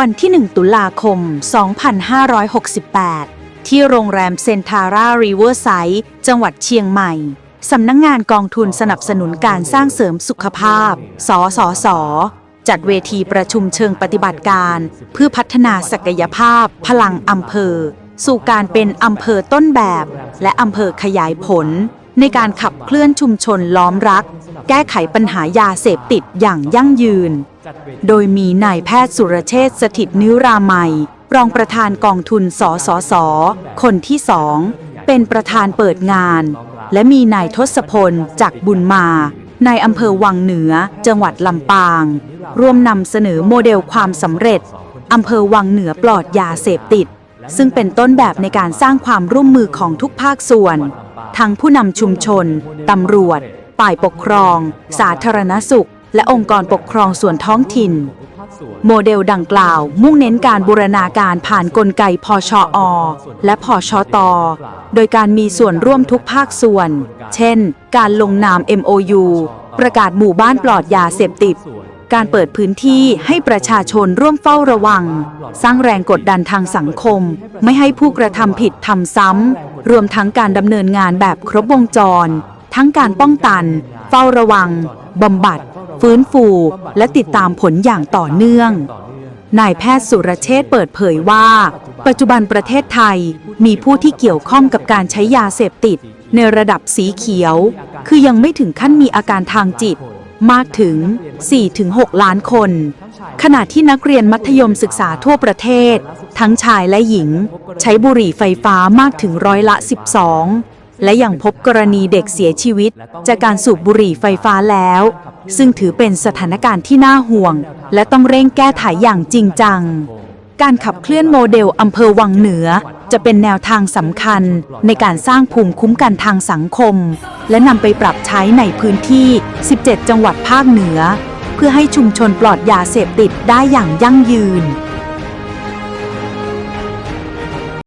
วันที่ 1 ตุลาคม 2568 ที่โรงแรมเซนทาร่าริเวอร์ไซด์จังหวัดเชียงใหม่ สำนักงงานกองทุนสนับสนุนการสร้างเสริมสุขภาพ สสส จัดเวทีประชุมเชิงปฏิบัติการ เพื่อพัฒนาศักยภาพ พลังอำเภอ สู่การเป็นอำเภอต้นแบบ และอำเภอขยายผล ในการขับเคลื่อนชุมชนล้อมรัก แก้ไขปัญหายาเสพติดอย่างยั่งยืน โดยมีนายแพทย์สุรเชษฐสถิตนิรามัย รองประธานกองทุนสสส คนที่สองเป็นประธานเปิดงาน และมีนายทศพลจากบุญมานายอำเภอวังเหนือ จังหวัดลำปาง ร่วมนำเสนอโมเดลความสำเร็จอำเภอวังเหนือปลอดยาเสพติด ซึ่งเป็นต้นแบบในการสร้างความร่วมมือของทุกภาคส่วน ทั้งผู้นำชุมชน ตำรวจ ฝ่ายปกครอง สาธารณสุข และองค์กรปกครองส่วนท้องถิ่น โมเดลดังกล่าวมุ่งเน้นการบูรณาการผ่านกลไกพชอ และพชต โดยการมีส่วนร่วมทุกภาคส่วน เช่น การลงนาม MOU ประกาศหมู่บ้านปลอดยาเสพติดการเปิดพื้นที่ให้ประชาชนร่วมเฝ้าระวัง สร้างแรงกดดันทางสังคม ไม่ให้ผู้กระทำผิดทำซ้ำ รวมทั้งการดำเนินงานแบบครบวงจร ทั้งการป้องกัน เฝ้าระวังบำบัด ฟื้นฟู และติดตามผลอย่างต่อเนื่องนายแพทย์สุรเชษ์เปิดเผยว่า ปัจจุบันประเทศไทยมีผู้ที่เกี่ยวข้องกับการใช้ยาเสพติด ในระดับสีเขียว คือยังไม่ถึงขั้นมีอาการทางจิต มากถึง 4-6 ล้านคน ขณะที่นักเรียนมัธยมศึกษาทั่วประเทศ ทั้งชายและหญิง ใช้บุหรี่ไฟฟ้ามากถึงร้อยละ 12 และยังพบกรณีเด็กเสียชีวิต จากการสูบบุหรี่ไฟฟ้าแล้ว ซึ่งถือเป็นสถานการณ์ที่น่าห่วง และต้องเร่งแก้ไขอย่างจริงจัง การขับเคลื่อนโมเดลอำเภอวังเหนือ จะเป็นแนวทางสำคัญในการสร้างภูมิคุ้มกันทางสังคม และนำไปปรับใช้ในพื้นที่ 17 จังหวัดภาคเหนือ เพื่อให้ชุมชนปลอดยาเสพติดได้อย่างยั่งยืน